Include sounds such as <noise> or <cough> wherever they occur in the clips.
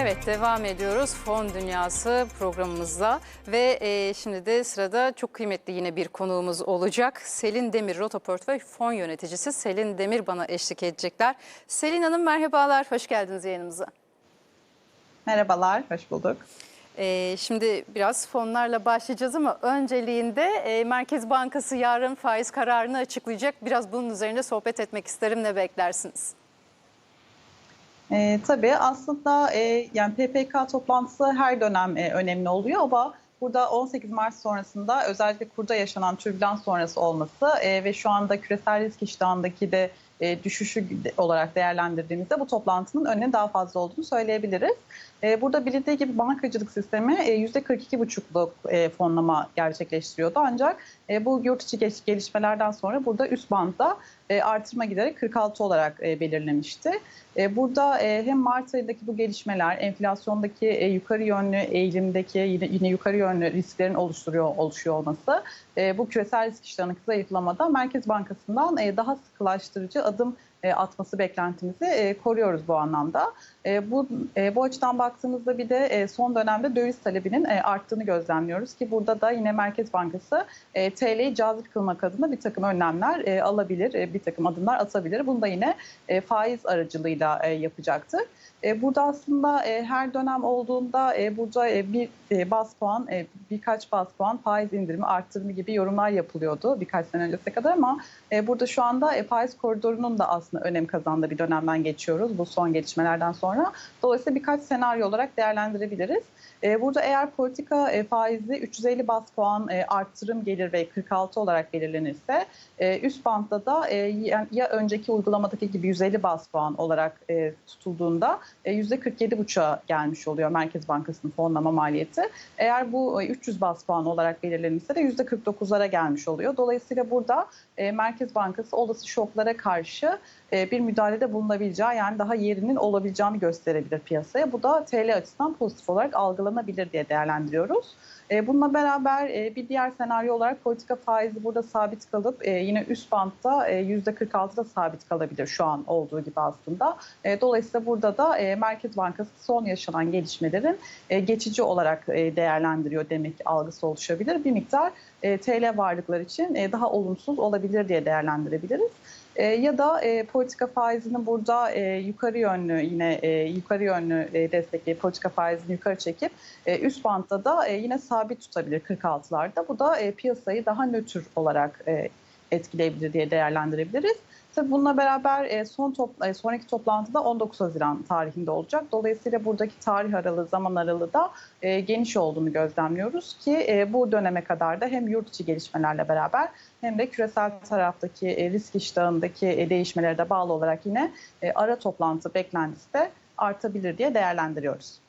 Evet devam ediyoruz Fon Dünyası programımızla ve e, şimdi de sırada çok kıymetli yine bir konuğumuz olacak. Selin Demir Rota Portföy Fon Yöneticisi Selin Demir bana eşlik edecekler. Selin Hanım merhabalar, hoş geldiniz yayınımıza. Merhabalar, hoş bulduk. E, şimdi biraz fonlarla başlayacağız ama önceliğinde e, Merkez Bankası yarın faiz kararını açıklayacak. Biraz bunun üzerinde sohbet etmek isterim. Ne beklersiniz? E, tabii aslında e, yani PPK toplantısı her dönem e, önemli oluyor ama burada 18 Mart sonrasında özellikle kurda yaşanan türbülans sonrası olması e, ve şu anda küresel risk iştahındaki de e, düşüşü olarak değerlendirdiğimizde bu toplantının önüne daha fazla olduğunu söyleyebiliriz. E, burada bilindiği gibi bankacılık sistemi e, %42,5'luk e, fonlama gerçekleştiriyordu. Ancak e, bu yurt içi gelişmelerden sonra burada üst bantta e, artırma giderek 46 olarak e, belirlemişti. E, burada e, hem Mart ayındaki bu gelişmeler, enflasyondaki e, yukarı yönlü eğilimdeki yine, yine yukarı yönlü risklerin oluşturuyor oluşuyor olması, e, bu küresel risk iştahındaki zayıflamada Merkez Bankası'ndan e, daha sıkılaştırıcı adım e, atması beklentimizi e, koruyoruz bu anlamda. E, bu e, bu açıdan baktığımızda bir de e, son dönemde döviz talebinin e, arttığını gözlemliyoruz ki burada da yine Merkez Bankası e, TL'yi cazip kılmak adına bir takım önlemler e, alabilir, e, bir takım adımlar atabilir. Bunu da yine e, faiz aracılığıyla e, yapacaktır. E, burada aslında e, her dönem olduğunda e, burada e, bir e, bas puan, e, birkaç bas puan faiz indirimi, arttırımı gibi yorumlar yapılıyordu birkaç sene öncesine kadar ama e, burada şu anda e, faiz koridorunun da aslında önem kazandığı bir dönemden geçiyoruz bu son gelişmelerden sonra. Dolayısıyla birkaç senaryo olarak değerlendirebiliriz. E, burada eğer politika e, faizi 350 bas puan e, arttırım gelir ve 46 olarak belirlenirse e, üst bantta da ya, önceki uygulamadaki gibi 150 bas puan olarak tutulduğunda e, %47,5'a gelmiş oluyor Merkez Bankası'nın fonlama maliyeti. Eğer bu e, 300 bas puan olarak belirlenirse de %49'lara gelmiş oluyor. Dolayısıyla burada Merkez Bankası olası şoklara karşı bir müdahalede bulunabileceği yani daha yerinin olabileceğini gösterebilir piyasaya. Bu da TL açısından pozitif olarak algılanabilir diye değerlendiriyoruz. E, bununla beraber e, bir diğer senaryo olarak politika faizi burada sabit kalıp e, yine üst bantta %46'da sabit kalabilir şu an olduğu gibi aslında. Dolayısıyla burada da Merkez Bankası son yaşanan gelişmelerin geçici olarak değerlendiriyor demek algısı oluşabilir. Bir miktar TL varlıklar için daha olumsuz olabilir diye değerlendirebiliriz. E, ya da e, politika faizini burada e, yukarı yönlü yine e, yukarı yönlü e, destekleyip politika faizini yukarı çekip e, üst bantta da e, yine sabit tutabilir 46'larda. Bu da e, piyasayı daha nötr olarak e, etkileyebilir diye değerlendirebiliriz. Tabii bununla beraber e, son top, e, sonraki toplantıda 19 Haziran tarihinde olacak. Dolayısıyla buradaki tarih aralığı, zaman aralığı da e, geniş olduğunu gözlemliyoruz ki bu döneme kadar da hem yurt içi gelişmelerle beraber hem de küresel taraftaki risk iştahındaki değişmelere de bağlı olarak yine ara toplantı beklentisi de artabilir diye değerlendiriyoruz.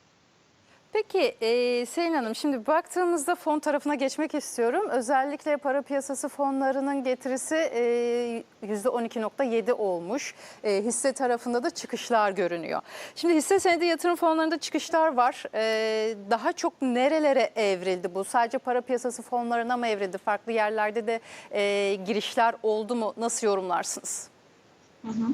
Peki e, Selin Hanım şimdi baktığımızda fon tarafına geçmek istiyorum. Özellikle para piyasası fonlarının getirisi e, %12.7 olmuş. E, hisse tarafında da çıkışlar görünüyor. Şimdi hisse senedi yatırım fonlarında çıkışlar var. E, daha çok nerelere evrildi bu? Sadece para piyasası fonlarına mı evrildi? Farklı yerlerde de e, girişler oldu mu? Nasıl yorumlarsınız? Hı hı.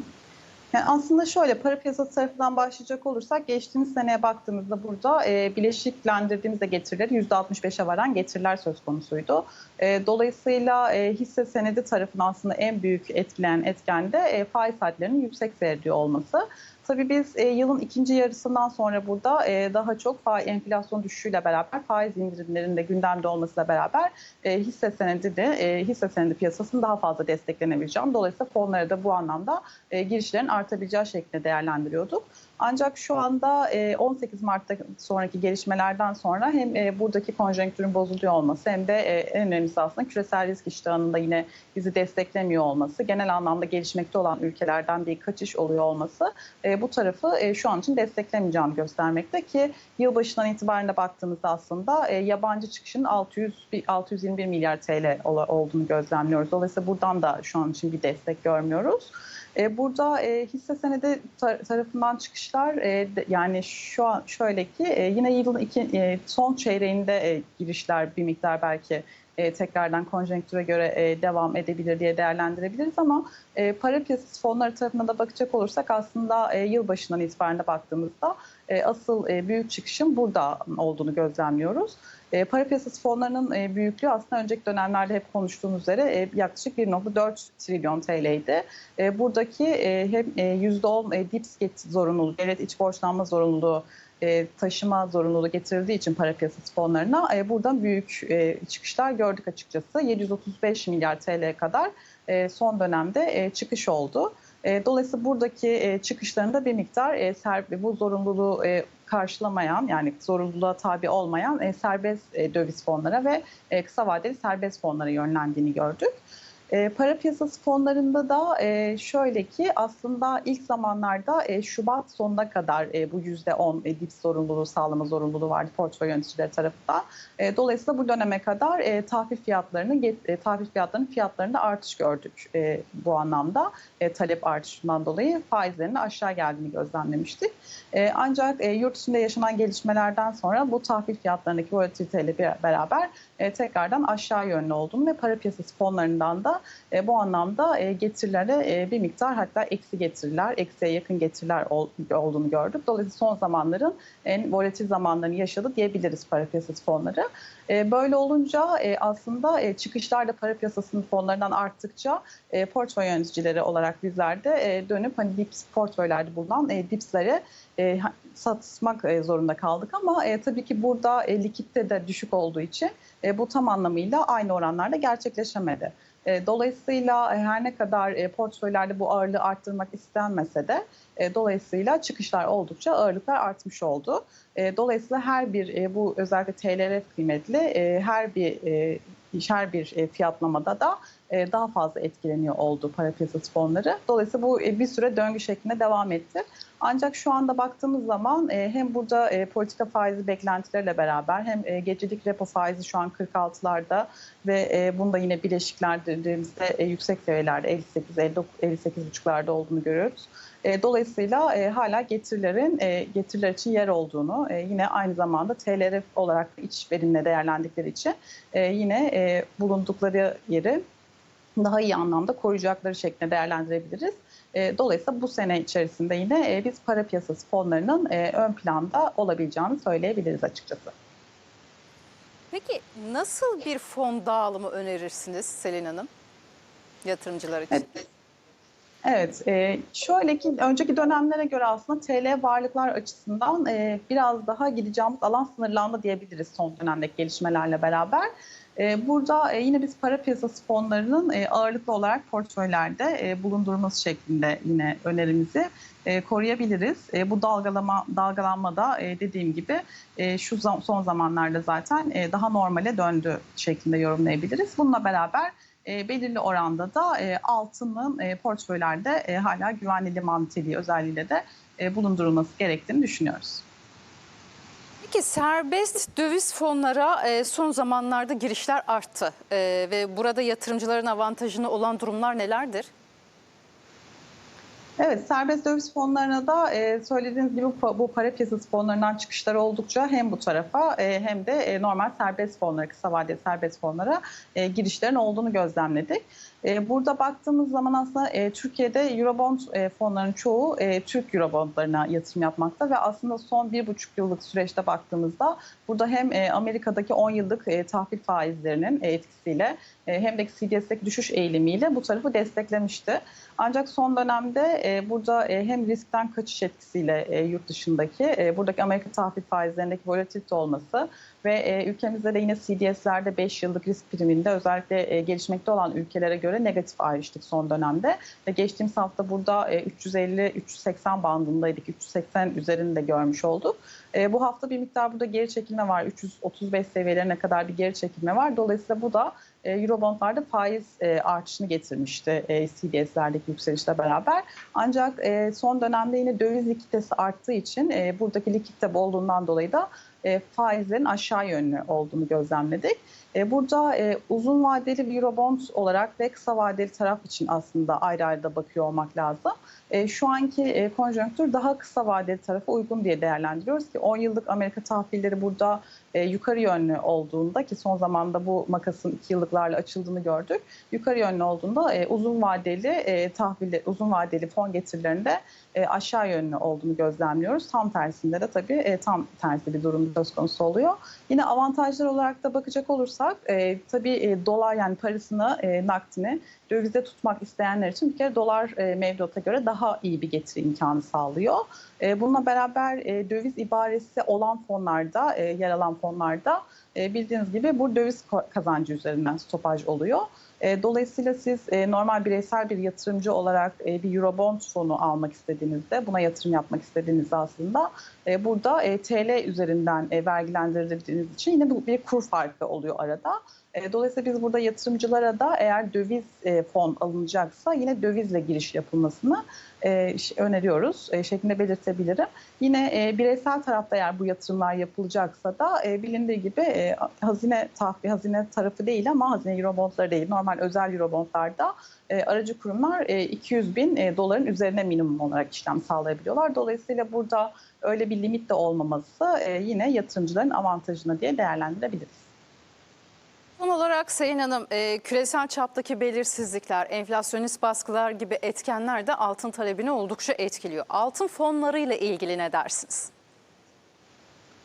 Yani aslında şöyle para piyasası tarafından başlayacak olursak geçtiğimiz seneye baktığımızda burada e, bileşiklendirdiğimizde getirileri %65'e varan getiriler söz konusuydu. E, dolayısıyla e, hisse senedi tarafından aslında en büyük etkileyen etken de e, faiz hadlerinin yüksek seyrediyor olması. Tabii biz e, yılın ikinci yarısından sonra burada e, daha çok faiz, enflasyon düşüşüyle beraber faiz indirimlerinde gündemde olmasıyla beraber e, hisse senedi de e, hisse senedi piyasasının daha fazla desteklenebileceğini dolayısıyla fonlara da bu anlamda e, girişlerin artabileceği şeklinde değerlendiriyorduk. Ancak şu anda 18 e, Mart'ta sonraki gelişmelerden sonra hem e, buradaki konjonktürün bozuluyor olması hem de e, en önemlisi aslında küresel risk iştahında yine bizi desteklemiyor olması, genel anlamda gelişmekte olan ülkelerden bir kaçış oluyor olması bu tarafı şu an için desteklemeyeceğini göstermekte ki yılbaşından itibaren de baktığımızda aslında yabancı çıkışın 600 621 milyar TL olduğunu gözlemliyoruz. Dolayısıyla buradan da şu an için bir destek görmüyoruz. E, burada e, hisse senedi tarafından çıkışlar e, yani şu an şöyle ki yine yılın iki, son çeyreğinde girişler bir miktar belki tekrardan konjonktüre göre devam edebilir diye değerlendirebiliriz ama para piyasası fonları tarafına da bakacak olursak aslında yılbaşından itibaren de baktığımızda e, asıl e, büyük çıkışın burada olduğunu gözlemliyoruz. E, para piyasası fonlarının e, büyüklüğü aslında önceki dönemlerde hep konuştuğumuz üzere e, yaklaşık 1.4 trilyon TL'ydi. E, buradaki e, hem e, %10 e, dips get zorunluluğu, devlet iç borçlanma zorunluluğu taşıma zorunluluğu getirildiği için para piyasası fonlarına buradan büyük çıkışlar gördük açıkçası. 735 milyar TL'ye kadar son dönemde çıkış oldu. E, dolayısıyla buradaki e, çıkışlarında bir miktar e, bu zorunluluğu karşılamayan yani zorunluluğa tabi olmayan serbest döviz fonlara ve kısa vadeli serbest fonlara yönlendiğini gördük. E, para piyasası fonlarında da e, şöyle ki aslında ilk zamanlarda e, Şubat sonuna kadar e, bu %10 e, dip zorunluluğu sağlama zorunluluğu vardı portföy yöneticileri tarafından. E, dolayısıyla bu döneme kadar e, tahvil fiyatlarının e, tahvil fiyatlarının fiyatlarında artış gördük e, bu anlamda. E, talep artışından dolayı faizlerinin aşağı geldiğini gözlemlemiştik. E, ancak e, yurt içinde yaşanan gelişmelerden sonra bu tahvil fiyatlarındaki volatiliteyle beraber e, tekrardan aşağı yönlü olduğunu ve para piyasası fonlarından da e, bu anlamda e, getirilere e, bir miktar hatta eksi getiriler, eksiye yakın getiriler ol, olduğunu gördük. Dolayısıyla son zamanların en volatil zamanlarını yaşadı diyebiliriz para piyasası fonları. E, böyle olunca e, aslında e, çıkışlar da para piyasasının fonlarından arttıkça e, portföy yöneticileri olarak bizler de e, dönüp hani dips portföylerde bulunan e, dipsleri e, satmak e, zorunda kaldık ama e, tabii ki burada e, likitte de düşük olduğu için e, bu tam anlamıyla aynı oranlarda gerçekleşemedi. E, Dolayısıyla e, her ne kadar e, portföylerde bu ağırlığı arttırmak istenmese de dolayısıyla çıkışlar oldukça ağırlıklar artmış oldu. Dolayısıyla her bir bu özellikle TLRF kıymetli her bir her bir e, fiyatlamada da e, daha fazla etkileniyor oldu para piyasası fonları. Dolayısıyla bu e, bir süre döngü şeklinde devam etti. Ancak şu anda baktığımız zaman hem burada politika faizi beklentileriyle beraber hem gecelik repo faizi şu an 46'larda ve bunda yine bileşikler dediğimizde e, yüksek seviyelerde 58 58,5'larda olduğunu görüyoruz. E, dolayısıyla e, hala getirilerin e, getiriler için yer olduğunu e, yine aynı zamanda TLRF olarak iç verimle değerlendikleri için e, yine e, bulundukları yeri daha iyi anlamda koruyacakları şeklinde değerlendirebiliriz. E, Dolayısıyla bu sene içerisinde yine e, biz para piyasası fonlarının e, ön planda olabileceğini söyleyebiliriz açıkçası. Peki nasıl bir fon dağılımı önerirsiniz Selin Hanım yatırımcılar için? Evet. Evet, e, şöyle ki önceki dönemlere göre aslında TL varlıklar açısından e, biraz daha gideceğimiz alan sınırlandı diyebiliriz son dönemdeki gelişmelerle beraber. E, burada e, yine biz para piyasası fonlarının e, ağırlıklı olarak portföylerde e, bulundurması şeklinde yine önerimizi e, koruyabiliriz. E, bu dalgalama dalgalanmada e, dediğim gibi e, şu zam- son zamanlarda zaten e, daha normale döndü şeklinde yorumlayabiliriz. Bununla beraber e, belirli oranda da e, altının e, portföylerde e, hala güvenli liman niteliği özelliğiyle de e, bulundurulması gerektiğini düşünüyoruz. Peki serbest döviz fonlara e, son zamanlarda girişler arttı E, ve burada yatırımcıların avantajını olan durumlar nelerdir? Evet, serbest döviz fonlarına da e, söylediğiniz gibi bu, para piyasası fonlarından çıkışları oldukça hem bu tarafa e, hem de e, normal serbest fonlara, kısa vadeli serbest fonlara e, girişlerin olduğunu gözlemledik. E, burada baktığımız zaman aslında e, Türkiye'de Eurobond e, fonlarının çoğu Türk Eurobondlarına yatırım yapmakta ve aslında son bir buçuk yıllık süreçte baktığımızda burada hem Amerika'daki 10 yıllık tahvil faizlerinin etkisiyle hem de CDS'deki düşüş eğilimiyle bu tarafı desteklemişti. Ancak son dönemde burada hem riskten kaçış etkisiyle yurt dışındaki buradaki Amerika tahvil faizlerindeki volatilite olması ve e, ülkemizde de yine CDS'lerde 5 yıllık risk priminde özellikle e, gelişmekte olan ülkelere göre negatif ayrıştık son dönemde. Ve geçtiğimiz hafta burada e, 350-380 bandındaydık. 380 üzerinde görmüş olduk. E, bu hafta bir miktar burada geri çekilme var. 335 seviyelerine kadar bir geri çekilme var. Dolayısıyla bu da e, Eurobondlarda faiz e, artışını getirmişti e, CDS'lerdeki yükselişle beraber. Ancak son dönemde yine döviz likiditesi arttığı için buradaki likidite bolluğundan dolayı da faizlerin aşağı yönlü olduğunu gözlemledik. E, Burada e, uzun vadeli Eurobond olarak ve kısa vadeli taraf için aslında ayrı ayrı da bakıyor olmak lazım. E, Şu anki konjonktür daha kısa vadeli tarafa uygun diye değerlendiriyoruz ki 10 yıllık Amerika tahvilleri burada yukarı yönlü olduğunda ki son zamanda bu makasın 2 yıllıklarla açıldığını gördük. Yukarı yönlü olduğunda uzun vadeli e, tahviller, uzun vadeli fon getirilerinde aşağı yönlü olduğunu gözlemliyoruz. Tam tersinde de tabii tam tersi bir durum söz konusu oluyor. Yine avantajlar olarak da bakacak olursak e, tabii e, dolar yani parasını, e, nakdini dövizde tutmak isteyenler için bir kere dolar e, mevduata göre daha iyi bir getiri imkanı sağlıyor. E, bununla beraber e, döviz ibaresi olan fonlarda, e, yer alan fonlarda e, bildiğiniz gibi bu döviz kazancı üzerinden stopaj oluyor. E, Dolayısıyla siz e, normal bireysel bir yatırımcı olarak bir Eurobond fonu almak istediğinizde, buna yatırım yapmak istediğinizde aslında burada TL üzerinden vergilendirildiğiniz için yine bir kur farkı oluyor arada. E, Dolayısıyla biz burada yatırımcılara da eğer döviz e, fon alınacaksa yine dövizle giriş yapılmasını e, öneriyoruz şeklinde belirtebilirim. Yine bireysel tarafta eğer bu yatırımlar yapılacaksa da bilindiği gibi hazine tahvil, hazine tarafı değil ama hazine eurobondları değil. Normal özel eurobondlarda aracı kurumlar e, 200 bin doların üzerine minimum olarak işlem sağlayabiliyorlar. Dolayısıyla burada öyle bir limit de olmaması yine yatırımcıların avantajına diye değerlendirebiliriz. Son olarak Sayın Hanım, e, küresel çaptaki belirsizlikler, enflasyonist baskılar gibi etkenler de altın talebini oldukça etkiliyor. Altın fonlarıyla ilgili ne dersiniz?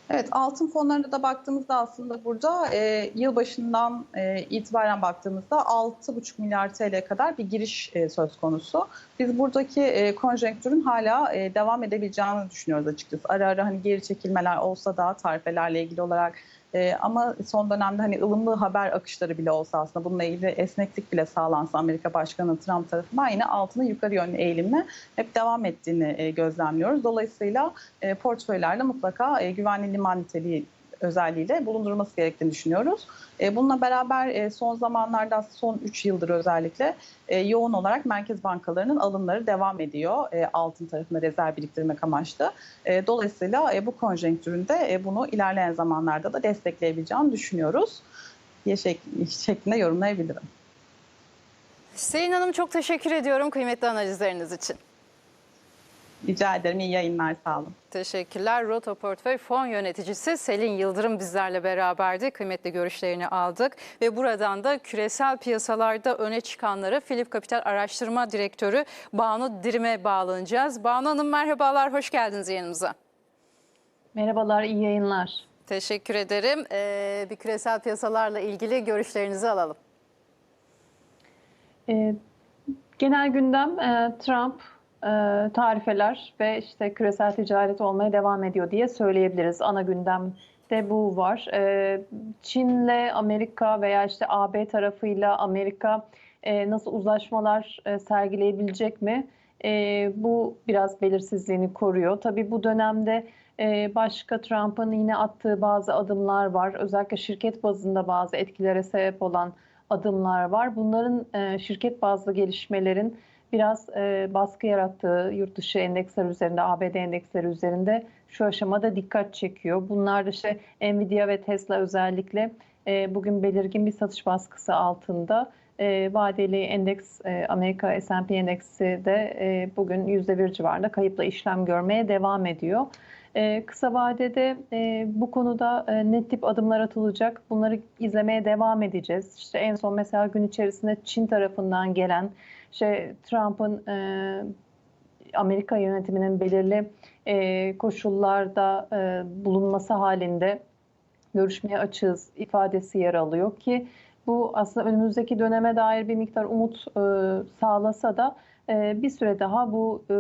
Evet altın fonlarına da baktığımızda aslında burada e, yılbaşından e, itibaren baktığımızda 6,5 milyar TL kadar bir giriş e, söz konusu. Biz buradaki e, konjonktürün hala e, devam edebileceğini düşünüyoruz açıkçası. Ara ara hani geri çekilmeler olsa da tarifelerle ilgili olarak e, ama son dönemde hani ılımlı haber akışları bile olsa aslında bununla ilgili esneklik bile sağlansa Amerika Başkanı Trump tarafından yine altının yukarı yönlü eğilimle hep devam ettiğini e, gözlemliyoruz. Dolayısıyla e, portföylerde mutlaka e, güvenli liman niteliği özelliğiyle bulundurulması gerektiğini düşünüyoruz. E, bununla beraber e, son zamanlarda son 3 yıldır özellikle e, yoğun olarak merkez bankalarının alımları devam ediyor altın tarafında rezerv biriktirmek amaçlı. Dolayısıyla bu konjonktüründe bunu ilerleyen zamanlarda da destekleyebileceğini düşünüyoruz diye şek- şeklinde yorumlayabilirim. Sayın Hanım çok teşekkür ediyorum kıymetli analizleriniz için. Rica ederim. İyi yayınlar. Sağ olun. Teşekkürler. Roto Portföy Fon Yöneticisi Selin Yıldırım bizlerle beraberdi. Kıymetli görüşlerini aldık ve buradan da küresel piyasalarda öne çıkanları Philip Capital Araştırma Direktörü Banu Dirim'e bağlanacağız. Banu Hanım merhabalar, hoş geldiniz yanımıza. Merhabalar, iyi yayınlar. Teşekkür ederim. Ee, bir küresel piyasalarla ilgili görüşlerinizi alalım. Ee, genel gündem e, Trump tarifeler ve işte küresel ticaret olmaya devam ediyor diye söyleyebiliriz. Ana gündemde bu var. E, Çin'le Amerika veya işte AB tarafıyla Amerika e, nasıl uzlaşmalar e, sergileyebilecek mi? E, bu biraz belirsizliğini koruyor. Tabii bu dönemde e, başka Trump'ın yine attığı bazı adımlar var. Özellikle şirket bazında bazı etkilere sebep olan adımlar var. Bunların e, şirket bazlı gelişmelerin biraz e, baskı yarattığı yurt dışı endeksler üzerinde, ABD endeksleri üzerinde şu aşamada dikkat çekiyor. Bunlar da işte Nvidia ve Tesla özellikle e, bugün belirgin bir satış baskısı altında. E, vadeli endeks e, Amerika S&P endeksi de e, bugün %1 civarında kayıpla işlem görmeye devam ediyor. Ee, kısa vadede e, bu konuda e, ne tip adımlar atılacak bunları izlemeye devam edeceğiz. İşte en son mesela gün içerisinde Çin tarafından gelen işte Trump'ın e, Amerika yönetiminin belirli e, koşullarda e, bulunması halinde görüşmeye açığız ifadesi yer alıyor ki bu aslında önümüzdeki döneme dair bir miktar umut e, sağlasa da e, bir süre daha bu e,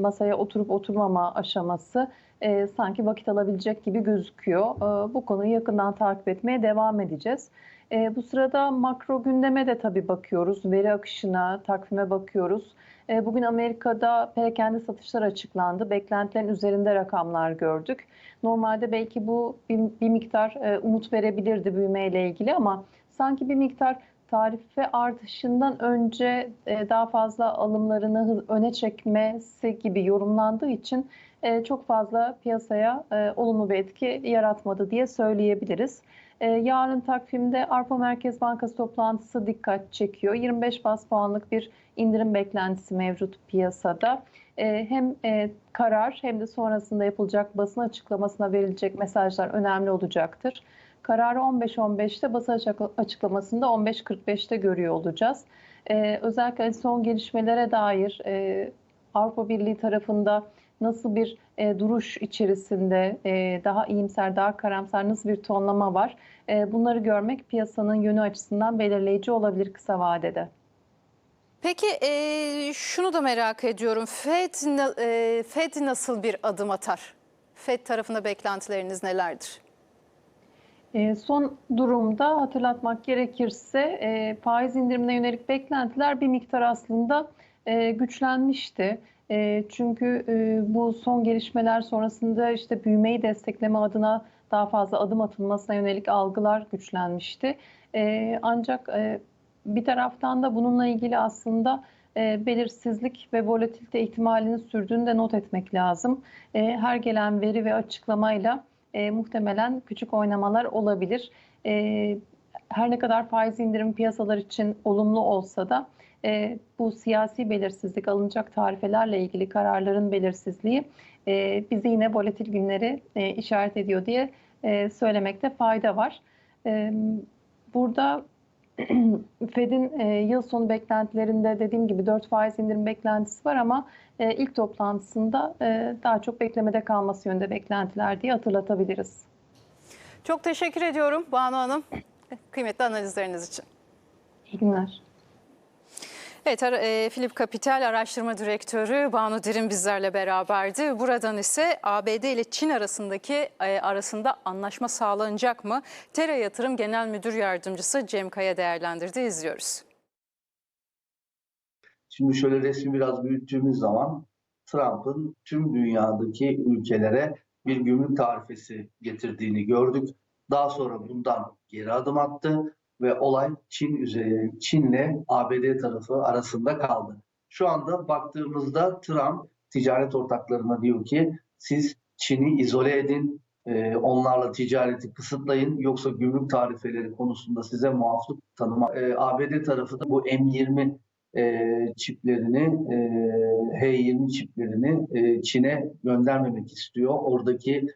masaya oturup oturmama aşaması e, sanki vakit alabilecek gibi gözüküyor. E, bu konuyu yakından takip etmeye devam edeceğiz. E, bu sırada makro gündeme de tabii bakıyoruz. Veri akışına, takvime bakıyoruz. E, bugün Amerika'da perakende satışlar açıklandı. Beklentilerin üzerinde rakamlar gördük. Normalde belki bu bir, bir miktar e, umut verebilirdi büyümeyle ilgili ama sanki bir miktar tarife artışından önce e, daha fazla alımlarını öne çekmesi gibi yorumlandığı için e, çok fazla piyasaya e, olumlu bir etki yaratmadı diye söyleyebiliriz. E, yarın takvimde Avrupa Merkez Bankası toplantısı dikkat çekiyor. 25 bas puanlık bir indirim beklentisi mevcut piyasada. E, hem e, karar hem de sonrasında yapılacak basın açıklamasına verilecek mesajlar önemli olacaktır. Kararı 15-15'te basın açık- açıklamasında 15-45'te görüyor olacağız. E, özellikle son gelişmelere dair e, Avrupa Birliği tarafında nasıl bir e, duruş içerisinde e, daha iyimser, daha karamsar nasıl bir tonlama var? E, bunları görmek piyasanın yönü açısından belirleyici olabilir kısa vadede. Peki e, şunu da merak ediyorum. Fed, e, Fed nasıl bir adım atar? Fed tarafında beklentileriniz nelerdir? E, Son durumda hatırlatmak gerekirse e, faiz indirimine yönelik beklentiler bir miktar aslında e, güçlenmişti. E, Çünkü e, bu son gelişmeler sonrasında işte büyümeyi destekleme adına daha fazla adım atılmasına yönelik algılar güçlenmişti. E, Ancak e, bir taraftan da bununla ilgili aslında e, belirsizlik ve volatilite ihtimalinin sürdüğünü de not etmek lazım. E, Her gelen veri ve açıklamayla e, muhtemelen küçük oynamalar olabilir. E, her ne kadar faiz indirim piyasalar için olumlu olsa da e, bu siyasi belirsizlik, alınacak tarifelerle ilgili kararların belirsizliği e, bizi yine volatil günleri e, işaret ediyor diye e, söylemekte fayda var. E, burada <clears throat> Fed'in e, yıl sonu beklentilerinde dediğim gibi 4 faiz indirim beklentisi var ama e, ilk toplantısında e, daha çok beklemede kalması yönünde beklentiler diye hatırlatabiliriz. Çok teşekkür ediyorum Banu Hanım. Kıymetli analizleriniz için. İyi günler. Evet, e, Philip Capital Araştırma Direktörü Banu Dirim bizlerle beraberdi. Buradan ise ABD ile Çin arasındaki e, arasında anlaşma sağlanacak mı? Tera Yatırım Genel Müdür Yardımcısı Cem Kaya değerlendirdi. İzliyoruz. Şimdi şöyle resmi biraz büyüttüğümüz zaman Trump'ın tüm dünyadaki ülkelere bir gümrük tarifesi getirdiğini gördük. Daha sonra bundan geri adım attı ve olay Çin üzerine Çin'le ABD tarafı arasında kaldı. Şu anda baktığımızda Trump ticaret ortaklarına diyor ki siz Çin'i izole edin, e, onlarla ticareti kısıtlayın yoksa gümrük tarifeleri konusunda size muaflık tanıma. E, ABD tarafı da bu M20 e, çiplerini, e, H20 çiplerini Çin'e göndermemek istiyor. Oradaki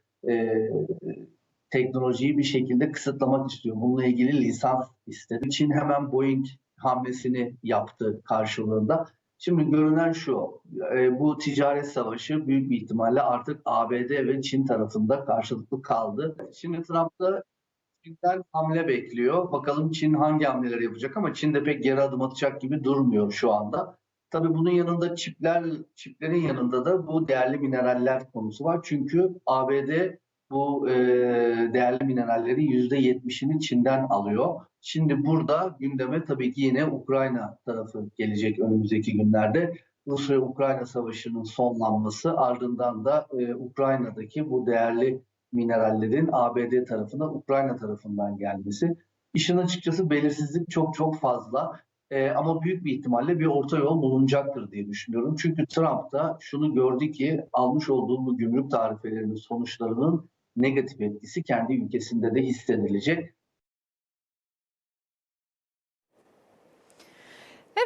teknolojiyi bir şekilde kısıtlamak istiyor. Bununla ilgili lisans istedi. Çin hemen Boeing hamlesini yaptı karşılığında. Şimdi görünen şu, e, bu ticaret savaşı büyük bir ihtimalle artık ABD ve Çin tarafında karşılıklı kaldı. Şimdi Trump da Çin'den hamle bekliyor. Bakalım Çin hangi hamleleri yapacak ama Çin de pek geri adım atacak gibi durmuyor şu anda. Tabii bunun yanında çipler, çiplerin yanında da bu değerli mineraller konusu var. Çünkü ABD bu e, değerli mineralleri %70'ini Çin'den alıyor. Şimdi burada gündeme tabii ki yine Ukrayna tarafı gelecek önümüzdeki günlerde. Rusya-Ukrayna savaşının sonlanması ardından da e, Ukrayna'daki bu değerli minerallerin ABD tarafına Ukrayna tarafından gelmesi. İşin açıkçası belirsizlik çok çok fazla. Ee, ama büyük bir ihtimalle bir orta yol bulunacaktır diye düşünüyorum. Çünkü Trump da şunu gördü ki almış olduğu bu gümrük tarifelerinin sonuçlarının negatif etkisi kendi ülkesinde de hissedilecek.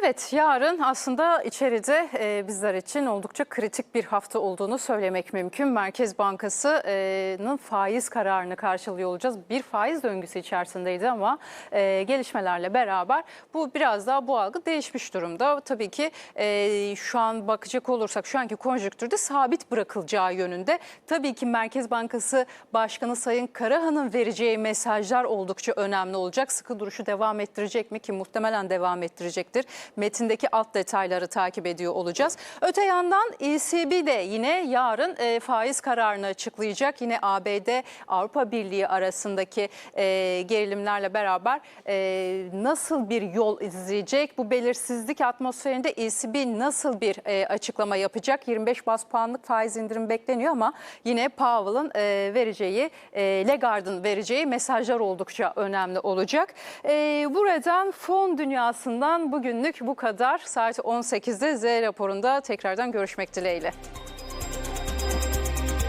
Evet, yarın aslında içeride e, bizler için oldukça kritik bir hafta olduğunu söylemek mümkün. Merkez Bankası'nın faiz kararını karşılıyor olacağız. Bir faiz döngüsü içerisindeydi ama e, gelişmelerle beraber bu biraz daha bu algı değişmiş durumda. Tabii ki e, şu an bakacak olursak şu anki konjonktürde sabit bırakılacağı yönünde. Tabii ki Merkez Bankası Başkanı Sayın Karahan'ın vereceği mesajlar oldukça önemli olacak. Sıkı duruşu devam ettirecek mi ki muhtemelen devam ettirecektir. Metindeki alt detayları takip ediyor olacağız. Öte yandan ECB de yine yarın e, faiz kararını açıklayacak. Yine ABD Avrupa Birliği arasındaki e, gerilimlerle beraber e, nasıl bir yol izleyecek? Bu belirsizlik atmosferinde ECB nasıl bir e, açıklama yapacak? 25 bas puanlık faiz indirim bekleniyor ama yine Powell'ın e, vereceği, e, Lagarde'ın vereceği mesajlar oldukça önemli olacak. E, buradan fon dünyasından bu kadar. Saat 18'de Z raporunda tekrardan görüşmek dileğiyle.